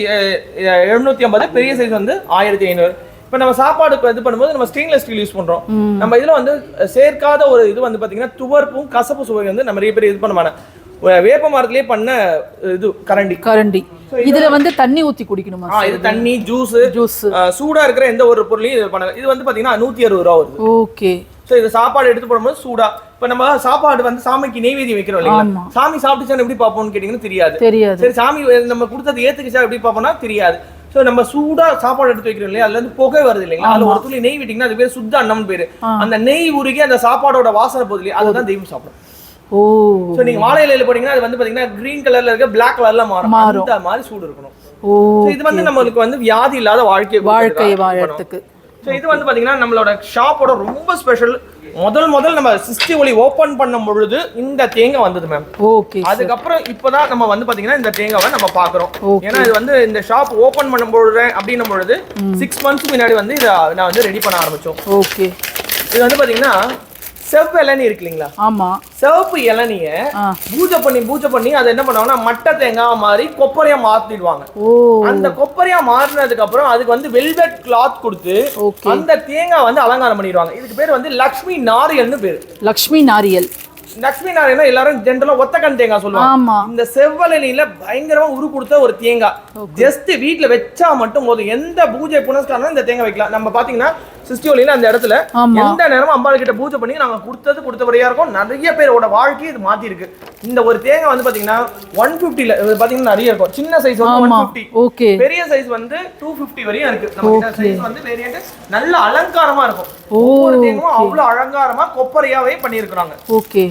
எழுநூத்தி ஐம்பது பெரிய சைஸ் வந்து ஆயிரத்தி ஐநூறு. இப்போ நம்ம சாப்பாடுக்கு இது பண்ணும்போது நம்ம ஸ்டெயின்லெஸ் ஸ்டீல் யூஸ் பண்றோம். நம்ம இதுல வந்து சேர்க்காத ஒரு இது வந்து பாத்தீங்கன்னா துவர்ப்பும் கசப்பு சுவை வந்து நம்ம நிறைய பேர் இது பண்ண மாட்டோம். வேப்ப மரத்திலேயே பண்ண இது கரண்டி. கரண்டி. இதுல வந்து தண்ணி ஊத்தி குடிக்கணுமா ஆ இது தண்ணி ஜூஸ் ஜூஸ் சூடா இருக்கிற எந்த ஒரு பொருளையும் இது பண்ண இது வந்து பாத்தீங்கன்னா நூத்தி அறுபது ரூபா வருது. ஓகே. ஸோ இது சாப்பாடு எடுத்து போடும்போது சூடா. இப்ப நம்ம சாப்பாடு வந்து சாமிக்கு நெய்வேதியம் வைக்கிறோம். இல்லைங்களா? சாமி சாப்பிட்டுச்சான்னு எப்படி பார்ப்போம்னு கேட்டீங்கன்னா தெரியாது. தெரியாது. சரி சாமி நம்ம கொடுத்தது ஏத்துக்குச்சா எப்படி பார்ப்போம்னா தெரியாது. ஸோ நம்ம சூடா சாப்பாடு எடுத்து வைக்கிறோம் இல்லையா? அதுல இருந்து புகை வருது இல்லைங்களா? அதுல ஒரு துளி நெய் விட்டீங்கன்னா அது பேர் சுத்த அன்னம்னு பேரு. அந்த நெய் உருகி அந்த சாப்பாடோட வாசனை போகுது இல்லையா? அதுதான் தெய்வம் சாப்பிடும். ஓ. ஸோ நீங்க வாழை இலையில போனீங்கன்னா அது வந்து பாத்தீங்கன்னா கிரீன் கலர்ல இருக்க பிளாக் கலர்ல மாறும். அந்த மாதிரி சூடு இருக்கணும். ஓ இது வந்து நம்மளுக்கு வந்து வியாதி இல்லாத வாழ்க்கை வாழ்க்கை வாழறதுக்கு. ஸோ இது வந்து பாத்தீங்கன்னா நம்மளோட ஷாப்போட ரொம்ப ஸ்பெஷல் முதல் முதல் நம்ம சிஸ்டி ஒலி ஓபன் பண்ணும் பொழுது இந்த தேங்காய் வந்தது மேம் ஓகே அதுக்கப்புறம் இப்போதான் நம்ம வந்து பாத்தீங்கன்னா இந்த தேங்காவை நம்ம பாக்குறோம். ஏன்னா இது வந்து இந்த ஷாப் ஓபன் பண்ணும் பொழுது அப்படின்னும் பொழுது சிக்ஸ் மந்த்ஸ் முன்னாடி வந்து இதை நான் வந்து ரெடி பண்ண ஆரம்பிச்சோம். ஓகே இது வந்து பாத்தீங்கன்னா செவ் இளநீ இருக்கு இல்லைங்களா ஆமா. சிவப்பு இளநிய பூஜை பண்ணி பூஜை பண்ணி அதை என்ன பண்ணுவாங்கன்னா மட்டை தேங்காய் மாதிரி கொப்பரையா மாத்திடுவாங்க. அந்த கொப்பரையா மாறினதுக்கு அப்புறம் அதுக்கு வந்து வெல்வெட் கிளாத் கொடுத்து அந்த தேங்காய் வந்து அலங்காரம் பண்ணிடுவாங்க. இதுக்கு பேர் வந்து லக்ஷ்மி நாரியல்னு பேரு. லக்ஷ்மி நாரியல். லக்ஷ்மி நாரியல்னா எல்லாரும் ஜென்ரலா ஒத்தக்கண் தேங்காய் சொல்லுவாங்க. இந்த செவ்வலையில பயங்கரமா உரு கொடுத்த ஒரு தேங்காய். ஜஸ்ட் வீட்ல வச்சா மட்டும் போதும். எந்த பூஜை புனஸ்காரம் இந்த தேங்காய் வைக்கலாம். நம்ம பாத்தீங்கன்னா சிஸ்டி ஒலியில அந்த இடத்துல எந்த நேரமும் அம்பாள் கிட்ட பூஜை பண்ணி நாங்க கொடுத்தது கொடுத்தபடியா இருக்கும். நிறைய பேரோட வாழ்க்கையை இது மாத்தி இருக்கு இந்த ஒரு தேங்காய் வந்து பாத்தீங்கன்னா ஒன் பிப்டில பாத்தீங்கன்னா நிறைய இருக்கும். சின்ன சைஸ் வந்து ஒன் பிப்டி ஓகே. பெரிய சைஸ் வந்து டூ பிப்டி வரையும் இருக்கு. நம்ம சைஸ் வந்து வேரியன்ட் நல்ல அலங்காரமா இருக்கும். ஒவ்வொரு தேங்காயும் அவ்வளவு அலங்காரமா கொப்பரையாவே பண்ணியிருக்கிறாங்க. ஓகே.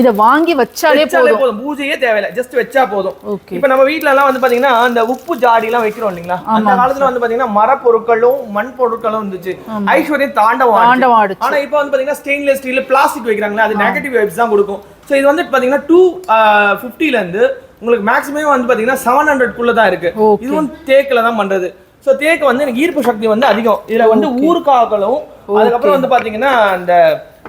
இத வாங்கி வச்சாலே போதும். பூஜையே தேவையில்ல. ஜஸ்ட் வச்சா போதும். இப்ப நம்ம வீட்ல எல்லாம் வந்து பாத்தீங்கன்னா அந்த உப்பு ஜாடி எல்லாம் வைக்கிறோம் இல்லைங்களா? அந்த காலத்துல வந்து பாத்தீங்கன்னா மர பொருட்களும் மண் பொருட்களும் இருந்துச்சு ஐஸ்வர்யம் தாண்டவம் ஆடுச்சு ஆனா இப்போ வந்து பாத்தீங்கன்னா ஸ்டெயின்லெஸ் ஸ்டீல் பிளாஸ்டிக் வைக்கிறாங்களா அது நெகட்டிவ் வைப்ஸ் தான் கொடுக்கும். சோ இது வந்து பாத்தீங்கன்னா டூ ஃபிஃப்டில இருந்து உங்களுக்கு மேக்ஸிமம் வந்து பாத்தீங்கன்னா செவன் ஹண்ட்ரட் குள்ள தான் இருக்கு. இதுவும் தேக்குல தான் பண்றது. சோ தேக்கு வந்து எனக்கு ஈர்ப்பு சக்தி வந்து அதிகம். இதுல வந்து ஊறுகாய்களும் அதுக்கப்புறம் வந்து பாத்தீங்கன்னா அந்த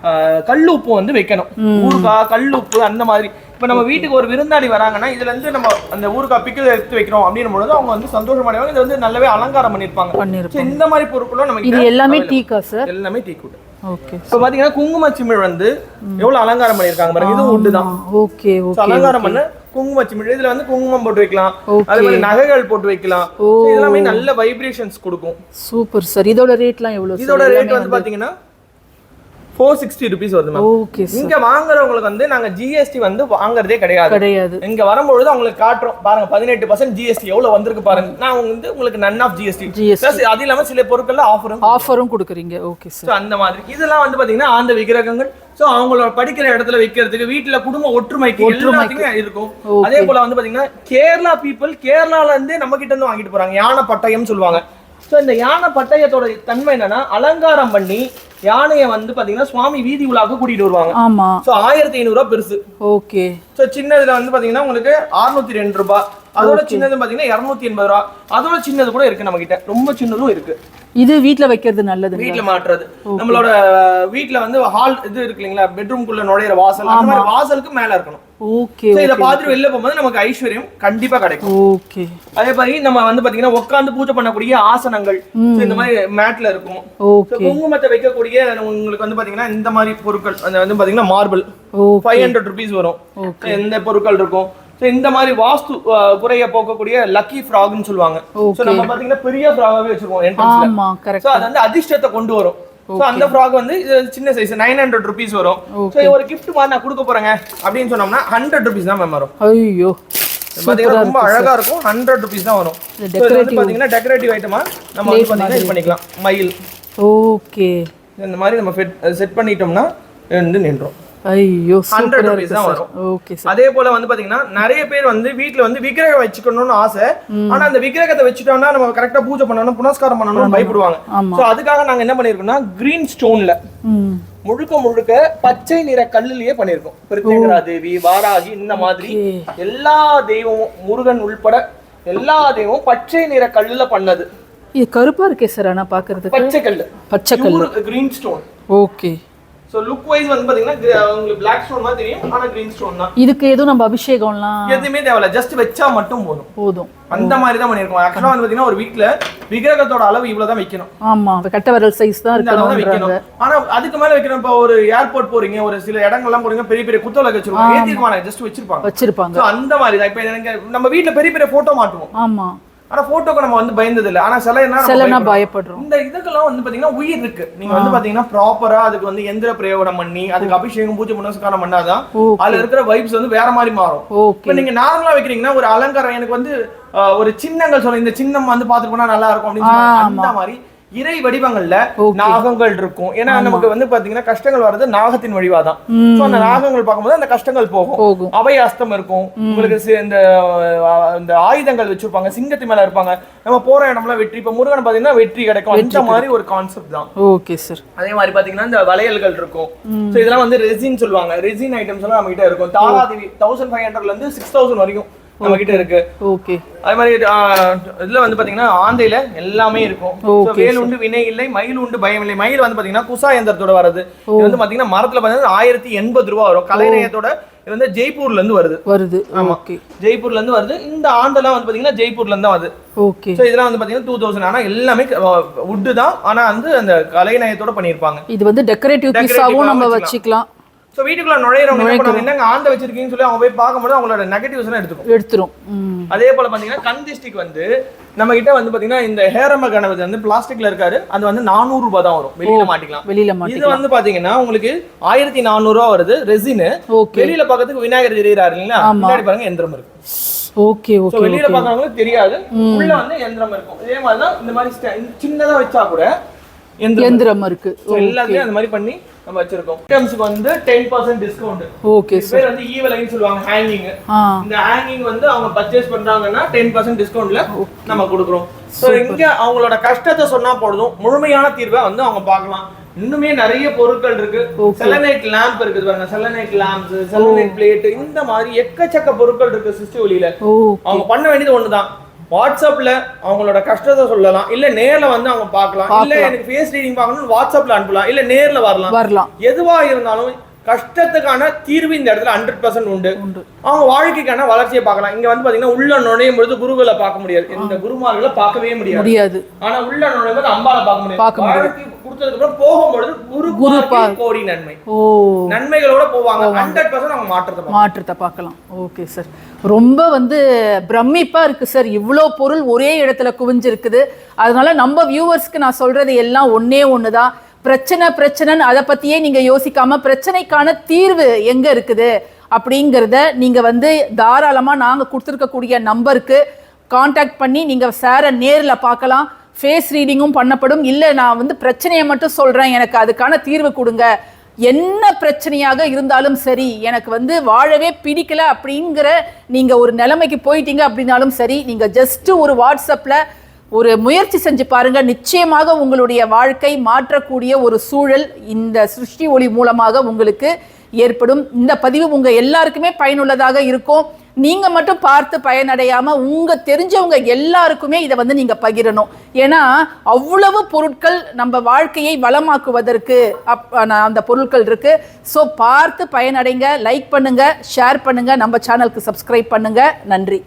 ஆஹ், கல்லுப்பு வந்து வைக்கணும். ஊறுகாய் கல்லுப்பு அந்த மாதிரி. இப்ப நம்ம வீட்டுக்கு ஒரு விருந்தாளி வராங்கன்னா இதுல இருந்து நம்ம அந்த ஊறுகாய் பிக்கல் எடுத்து வைக்கிறோம் அப்படின்னும் பொழுது அவங்க வந்து சந்தோஷமடைவாங்க இது வந்து நல்லாவே அலங்காரம் பண்ணிருப்பாங்க இந்த மாதிரி பொருட்களும் நம்ம இது எல்லாமே டீக்கா சார் எல்லாமே டீ கூட்டு. ஓகே இப்போ பாத்தீங்கன்னா குங்கும சிமிழ் வந்து எவ்வளவு அலங்காரம் பண்ணியிருக்காங்க பாருங்க. இது உட்டு தான். ஓகே அலங்காரம் பண்ண குங்கும சிமிழ். இதுல வந்து குங்குமம் போட்டு வைக்கலாம். அதே மாதிரி நகைகள் போட்டு வைக்கலாம். ஓ. So, இது எல்லாமே நல்ல வைப்ரேஷன்ஸ் கொடுக்கும். சூப்பர் சார் இதோட ரேட்லாம் எவ்வளோ இதோட ரேட் வந்து பாத்தீங்கன்னா ஃபோர் சிக்ஸ்டி ருபீஸ் வருது மேம் ஓகே இங்க வாங்குறவங்களுக்கு வந்து நாங்க ஜிஎஸ்டி வந்து வாங்குறதே கிடையாது. கிடையாது. இங்க வரும்பொழுது அவங்களுக்கு காட்டுறோம். பாருங்க பதினெட்டு பர்சன்ட் ஜிஎஸ்டி எவ்வளவு வந்திருக்கு பாருங்க. நான் வந்து உங்களுக்கு நன் ஆஃப் ஜிஎஸ்டி. பிளஸ் அது இல்லாம சில பொருட்கள்ல ஆஃபரும் ஆஃபரும் கொடுக்குறீங்க. ஓகே சார் அந்த மாதிரி. இதெல்லாம் வந்து பாத்தீங்கன்னா ஆந்த விக்கிரகங்கள். ஸோ அவங்களோட படிக்கிற இடத்துல வைக்கிறதுக்கு வீட்டுல குடும்ப ஒற்றுமைக்கு எல்லாத்துக்குமே இருக்கும். அதே போல வந்து பாத்தீங்கன்னா கேரளா பீப்புள் கேரளால இருந்தே நம்ம கிட்ட இருந்து வாங்கிட்டு போறாங்க. யானை பட்டயம் சொல்லுவாங்க. ஸோ இந்த யானை பட்டயத்தோட தன்மை என்னன்னா அலங்காரம் பண்ணி யானையை வந்து பாத்தீங்கன்னா சுவாமி வீதி உலாக்கு கூட்டிட்டு வருவாங்க. ஆமா. ஸோ ஆயிரத்தி ஐநூறுரூவா பெருசு. ஓகே. ஸோ சின்னதுல வந்து பாத்தீங்கன்னா உங்களுக்கு 602 ரெண்டு ரூபாய். அதோட சின்னது பாத்தீங்கன்னா இரநூத்தி எண்பது ரூபா அதோட சின்னது கூட இருக்கு நம்ம கிட்ட ரொம்ப சின்னதும் இருக்கு. இது வீட்ல வைக்கிறது நல்லது வீட்ல மாட்டுறது. நம்மளோட வீட்ல வந்து ஹால் இது இருக்கு இல்லைங்களா பெட்ரூம்குள்ள நுழையிற வாசல் அந்த மாதிரி வாசலுக்கு மேல இருக்கணும். ஓகே இத பார்த்துட்டு வெளில போகும்போது நமக்கு ஐஸ்வர்யம் கண்டிப்பா கிடைக்கும். ஓகே. அதே மாதிரி நம்ம வந்து பாத்தீங்கன்னா உட்கார்ந்து பூஜை பண்ணக்கூடிய ஆசனங்கள் இந்த மாதிரி மேட்ல இருக்கும். குங்குமத்தை வைக்கக்கூடிய உங்களுக்கு வந்து பாத்தீங்கன்னா இந்த மாதிரி பொருட்கள் அந்த வந்து பாத்தீங்கன்னா மார்பிள் ஃபைவ் ஹண்ட்ரட் ருபீஸ் வரும். எந்த பொருட்கள் இருக்கும். ஸோ இந்த மாதிரி வாஸ்து குறைய போக்கக்கூடிய லக்கி ஃப்ராக்னு சொல்லுவாங்க. ஸோ நம்ம பாத்தீங்கன்னா பெரிய ஃப்ராகாவே வச்சிருக்கோம் என்ட்ரன்ஸ்ல ஸோ அது வந்து அதிர்ஷ்டத்தை கொண்டு வரும். ஸோ அந்த ஃப்ராக் வந்து இது சின்ன சைஸ் நைன் ஹண்ட்ரட் ருபீஸ் வரும். ஸோ ஒரு gift மாதிரி நான் கொடுக்க போறேங்க. அப்படின்னு சொன்னோம்னா ஹண்ட்ரட் ருபீஸ் தான் மேம் வரும். ஐயோ பாத்தீங்கன்னா ரொம்ப அழகா இருக்கும். ஹண்ட்ரட் ருபீஸ் தான் வரும். பாத்தீங்கன்னா டெக்கரேட்டிவ் ஐட்டமா நம்ம வந்து பாத்தீங்கன்னா இது பண்ணிக்கலாம். மயில். ஓகே இந்த மாதிரி நம்ம செட் பண்ணிட்டோம்னா வந்து நின்றோம். ஐயோ ஹண்ட்ரட் ருபீஸ் தான் வரும். ஓகே சார் அதே போல வந்து பாத்தீங்கன்னா நிறைய பேர் வந்து வீட்ல வந்து விக்கிரகம் வச்சுக்கணும்னு ஆசை. ஆனா அந்த விக்கிரகத்தை வச்சுட்டோம்னா நம்ம கரெக்டா பூஜை பண்ணணும் புனஸ்காரம் பண்ணணும்னு பயப்படுவாங்க. சோ அதுக்காக நாங்க என்ன பண்ணிருக்கோம்னா கிரீன் ஸ்டோன்ல முழுக்க முழுக்க பச்சை நிற கல்லுலயே பண்ணிருக்கோம். பிரித்திங்கரா தேவி வாராகி இந்த மாதிரி எல்லா தெய்வமும் முருகன் உள்பட எல்லா தெய்வமும் பச்சை நிற கல்லுல பண்ணது. இது கருப்பா இருக்கே சார் ஆனா பாக்குறதுக்கு. பச்சை கல்லு. பச்சை கல் green stone okay. So look wise வந்து பாத்தீங்கன்னா உங்களுக்கு பிளாக் ஸ்டோன் மாதிரி தெரியும் ஆனா கிரீன் ஸ்டோன் தான். இதுக்கு எதுவும் நம்ம அபிஷேகம்லாம் எதுவுமே தேவையில்ல ஜஸ்ட் வச்சா மட்டும் போதும். போதும். அந்த மாதிரி தான் பண்ணிருக்கோம் ஆக்சுவலா வந்து பாத்தீங்கன்னா ஒரு வீட்ல விக்கிரகத்தோட அளவு இவ்வளவு தான் வைக்கணும். ஆமா கட்ட விரல் சைஸ் தான் இருக்கணும்ன்றாங்க. வைக்கணும். ஆனா அதுக்கு மேல வைக்கணும் இப்போ ஒரு ஏர்போர்ட் போறீங்க ஒரு சில இடங்கள்லாம் போறீங்க பெரிய பெரிய குத்தவிளக்கு வச்சிருப்பாங்க. ஏத்திருப்பாங்க ஜஸ்ட் வச்சிருப்பாங்க. வச்சிருப்பாங்க. அந்த மாதிரி தான். இப்போ எனக்கு நம்ம வீட்ல பெரிய பெரிய போட்டோ மாட்டுவோம். ஆமா. ஆனா போட்டோக்கு நம்ம வந்து பயந்தது இல்ல ஆனா சில என்ன சிலனா பயப்படுறோம். இந்த இதுக்கெல்லாம் வந்து பாத்தீங்கன்னா உயிர் இருக்கு. நீங்க வந்து பாத்தீங்கன்னா ப்ராப்பரா அதுக்கு வந்து எந்திர பிரயோகம் பண்ணி அதுக்கு அபிஷேகம் பூஜை புனஸ்காரம் பண்ணாதான். அதுல இருக்கிற வைப்ஸ் வந்து வேற மாதிரி மாறும். இப்ப நீங்க நார்மலா வைக்கிறீங்கன்னா ஒரு அலங்காரம் எனக்கு வந்து ஒரு சின்னங்கள் சொல்ல இந்த சின்னம் வந்து பாத்துட்டு போனா நல்லா இருக்கும் அப்படின்னு. அந்த மாதிரி இறை வடிவங்கள்ல. நாகங்கள் இருக்கும். ஏன்னா நமக்கு வந்து பாத்தீங்கன்னா கஷ்டங்கள் வர்றது நாகத்தின் வழிவாதான். சோ அந்த நாகங்கள் பார்க்கும்போது அந்த கஷ்டங்கள் போகும். அபய அஸ்தம் இருக்கும். உங்களுக்கு இந்த இந்த ஆயுதங்கள் வச்சிருப்பாங்க சிங்கத்து மேல இருப்பாங்க. நம்ம போற இடம்லாம் வெற்றி. இப்ப முருகன் பாத்தீங்கன்னா வெற்றி கிடைக்கும். அந்த மாதிரி ஒரு கான்செப்ட் தான். ஓகே சார் அதே மாதிரி பாத்தீங்கன்னா இந்த வளையல்கள் இருக்கும். சோ இதெல்லாம் வந்து ரெசின் சொல்லுவாங்க. ரெசின் ஐட்டம்ஸ் எல்லாம் நம்ம கிட்ட இருக்கும் தாராதேவி தௌசண்ட் ஃபைவ் ஹண்ட்ரட்ல இருந்து சிக்ஸ் தௌசண்ட் வரைக்கும். நம்ம கிட்ட இருக்கு. ஓகே. அதே மாதிரி இதுல வந்து பாத்தீங்கன்னா ஆந்தையில எல்லாமே இருக்கும். வேல் உண்டு வினை இல்லை மயில் உண்டு பயம் இல்லை. மயில் வந்து பாத்தீங்கன்னா குசா எந்திரத்தோட வருது இது வந்து பாத்தீங்கன்னா மரத்துல பாத்தீங்கன்னா ஆயிரத்தி எண்பது ரூபா வரும். கலைநயத்தோட இது வந்து ஜெய்ப்பூர்ல இருந்து வருது. வருது. ஓகே. ஜெய்ப்பூர்ல இருந்து வருது. இந்த ஆண்டெல்லாம் வந்து பாத்தீங்கன்னா ஜெய்ப்பூர்ல இருந்து வருது. ஓகே. ஸோ இதெல்லாம் வந்து பாத்தீங்கன்னா டூ தௌசண்ட் ஆனா எல்லாமே உட்டு தான். ஆனா வந்து அந்த கலைநயத்தோட பண்ணியிருப்பாங்க. இது வந்து டெக்கரேட்டிவ் பீஸாவும் நம்ம வச்சுக்கலாம். ஸோ வீட்டுக்குள்ள நுழையிறவங்க என்ன பண்ணுவாங்க? என்னங்க ஆந்த வச்சிருக்கீங்கன்னு சொல்லி அவங்க போய் பார்க்கும்போது அவங்களோட நெகட்டிவ்ஸ் எடுத்துக்கும். எடுத்துரும். அதே போல பாத்தீங்கன்னா கண் திஷ்டிக்கு வந்து நம்ம கிட்ட வந்து பாத்தீங்கன்னா இந்த ஹேரம கணபதி வந்து பிளாஸ்டிக்ல இருக்காரு. அது வந்து நானூறு ரூபாய் தான் வரும். வெளியில மாட்டிக்கலாம். வெளியில இது வந்து பாத்தீங்கன்னா உங்களுக்கு ஆயிரத்தி நானூறு ரூபா வருது ரெசின் வெளியில பார்க்கறதுக்கு விநாயகர் தெரியுறாரு இல்லைங்களா? முன்னாடி பாருங்க எந்திரம் இருக்கு. ஓகே ஓகே வெளியில பார்க்கறவங்களுக்கு தெரியாது. உள்ள வந்து எந்திரம் இருக்கும். இதே மாதிரி தான் இந்த மாதிரி சின்னதா வச்சா கூட எந்திரம் இருக்கு. எல்லாத்தையும் அந்த மாதிரி பண்ணி நம்ம வச்சிருக்கோம். ஐட்டம்ஸ்க்கு வந்து டென் பர்சன்ட் டிஸ்கவுண்ட் ஓகே பேர் வந்து ஈவலைன்னு சொல்லுவாங்க ஹேங்கிங் இந்த ஹேங்கிங் வந்து அவங்க பர்ச்சேஸ் பண்றாங்கன்னா டென் பர்சன்ட் டிஸ்கவுண்ட்ல நம்ம கொடுக்குறோம். ஸோ இங்க அவங்களோட கஷ்டத்தை சொன்னா போதும் முழுமையான தீர்வை வந்து அவங்க பார்க்கலாம். இன்னுமே நிறைய பொருட்கள் இருக்கு. செலனைட் லேம்ப் இருக்குது பாருங்க செலனைட் லேம்ப்ஸ் செலனைட் பிளேட் இந்த மாதிரி எக்கச்சக்க பொருட்கள் இருக்கு சிஸ்டி ஒளியில. அவங்க பண்ண வேண்டியது ஒண்ணுதான். வாட்ஸ்அப்ல அவங்களோட கஷ்டத்தை சொல்லலாம். இல்ல நேர்ல வந்து அவங்க பார்க்கலாம். இல்ல எனக்கு ஃபேஸ் ரீடிங் பார்க்கணும் வாட்ஸ்அப்ல அனுப்பலாம். இல்ல நேர்ல வரலாம். வரலாம். எதுவா இருந்தாலும் கஷ்டத்துக்கான தீர்வு இந்த இடத்துல ஹண்ட்ரட் பர்சன்ட் உண்டு. அவங்க வாழ்க்கைக்கான வளர்ச்சியை பார்க்கலாம். இங்க வந்து பாத்தீங்கன்னா உள்ள நுழையும் பொழுது குருகளை பார்க்க முடியாது. இந்த குருமார்களை பார்க்கவே முடியாது. ஆனா உள்ள நுழையும் போது அம்பால பார்க்க முடியாது. வாழ்க்கை கொடுத்ததுக்கு அப்புறம் போகும்பொழுது குரு குரு. கோடி நன்மை. ஓ. நன்மைகளோட போவாங்க. ஹண்ட்ரட் பர்சன்ட் அவங்க மாற்றத்தை. மாற்றத்தை பார்க்கலாம். ஓகே சார் ரொம்ப வந்து பிரமிப்பா இருக்கு சார் இவ்வளோ பொருள் ஒரே இடத்துல குவிஞ்சிருக்குது. அதனால நம்ம வியூவர்ஸ்க்கு நான் சொல்றது எல்லாம் ஒண்ணே ஒன்று தான் பிரச்சனை பிரச்சனைன்னு அதை பற்றியே நீங்கள் யோசிக்காமல் பிரச்சனைக்கான தீர்வு எங்கே இருக்குது அப்படிங்கிறத நீங்கள் வந்து தாராளமாக நாங்கள் கொடுத்துருக்கக்கூடிய நம்பருக்கு காண்டாக்ட் பண்ணி நீங்கள் சாரை நேரில் பார்க்கலாம். ஃபேஸ் ரீடிங்கும் பண்ணப்படும். இல்லை நான் வந்து பிரச்சனையை மட்டும் சொல்கிறேன் எனக்கு அதுக்கான தீர்வு கொடுங்க. என்ன பிரச்சனையாக இருந்தாலும் சரி எனக்கு வந்து வாழவே பிடிக்கல அப்படிங்கிற நீங்கள் ஒரு நிலைமைக்கு போயிட்டீங்க அப்படின்னாலும் சரி நீங்கள் ஜஸ்ட்டு ஒரு வாட்ஸ்அப்பில் ஒரு முயற்சி செஞ்சு பாருங்க. நிச்சயமாக உங்களுடைய வாழ்க்கை மாற்றக்கூடிய ஒரு சூழல் இந்த சிருஷ்டி ஒளி மூலமாக உங்களுக்கு ஏற்படும். இந்த பதிவு உங்க எல்லாருக்குமே பயனுள்ளதாக இருக்கும். நீங்க மட்டும் பார்த்து பயனடையாம உங்க தெரிஞ்சவங்க எல்லாருக்குமே இதை வந்து நீங்க பகிரணும். ஏன்னா அவ்வளவு பொருட்கள் நம்ம வாழ்க்கையை வளமாக்குவதற்கு அப் அந்த பொருட்கள் இருக்கு. ஸோ பார்த்து பயனடைங்க லைக் பண்ணுங்க ஷேர் பண்ணுங்க. நம்ம சேனலுக்கு சப்ஸ்கிரைப் பண்ணுங்க. நன்றி.